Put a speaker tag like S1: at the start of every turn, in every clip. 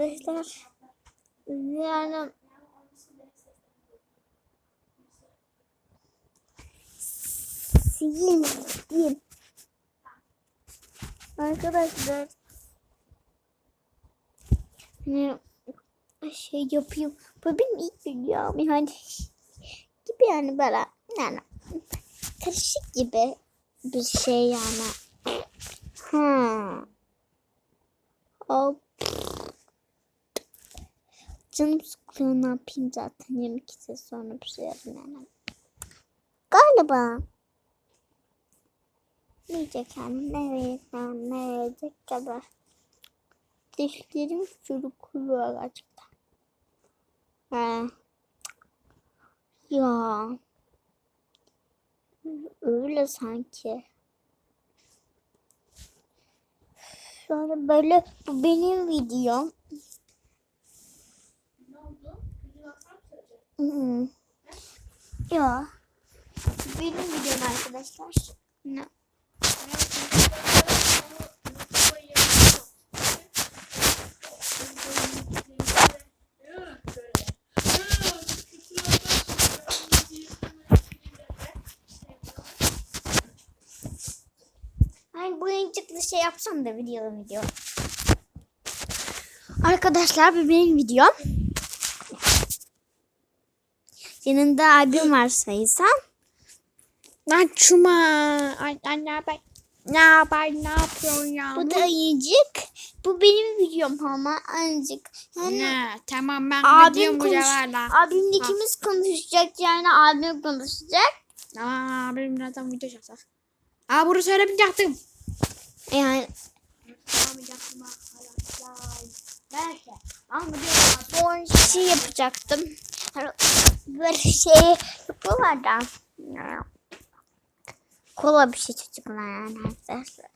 S1: arkadaşlar. Yani sileyim. Arkadaşlar hani şey yapayım. Bu benim ilk videom yani gibi yani böyle yani karışık gibi bir şey yani. Ha. Hop. Canım sıkılıyor ne yapayım zaten 22 saat sonra bir şey yani. Galiba. Diyecek yani nereye nereye kadar. Dişlerim sürükülüyor gerçekten. He. Ya. Öyle sanki. Sonra böyle bu benim videom. -hı. Ya. Benim videom arkadaşlar. Ne? Hani bu oyuncaklı şey yapsam da video video. Arkadaşlar bu benim videom. Yanında abim var sayısam.
S2: Lan çuma. Ay, ay ne haber? Ne haber? Ne yapıyorsun ya?
S1: Bu da ayıcık. Bu benim videom ama ayıcık. Yani
S2: Ne? Tamam ben
S1: abim konuş. Abimle ikimiz konuşacak yani abim konuşacak.
S2: Tamam abim birazdan video çekecek. Aa bunu söylemeyecektim.
S1: Yani
S2: Söylemeyecektim arkadaşlar. Neyse. Ben
S1: son şey yapacaktım. Böyle şey yapıyorlar da. Kola bir şey çocuklar yani arkadaşlar.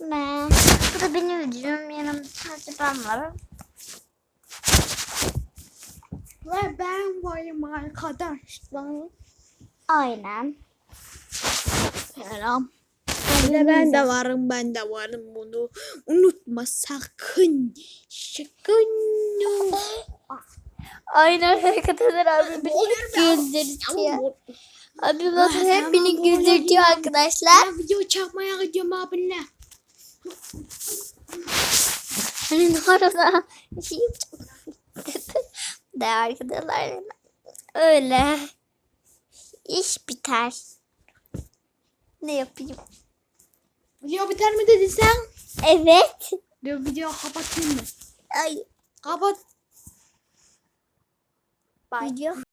S1: Ve bu da benim videom. Yanımda sadece ben varım.
S2: Ve ben varım arkadaşlar.
S1: Aynen.
S2: Selam. De, ben de varım ben de varım bunu unutma sakın sakın
S1: Aynen arkadaşlar abi beni güldürtüyor. Abi bakın hep beni güldürtüyor arkadaşlar.
S2: ben video çekmeye gidiyorum abinle
S1: Hani orada şey yapacağım. De arkadaşlar öyle iş biter. Ne yapayım?
S2: video biter mi dedin sen
S1: Evet.
S2: Dur video kapatayım mı
S1: Ay.
S2: kapat
S1: Video.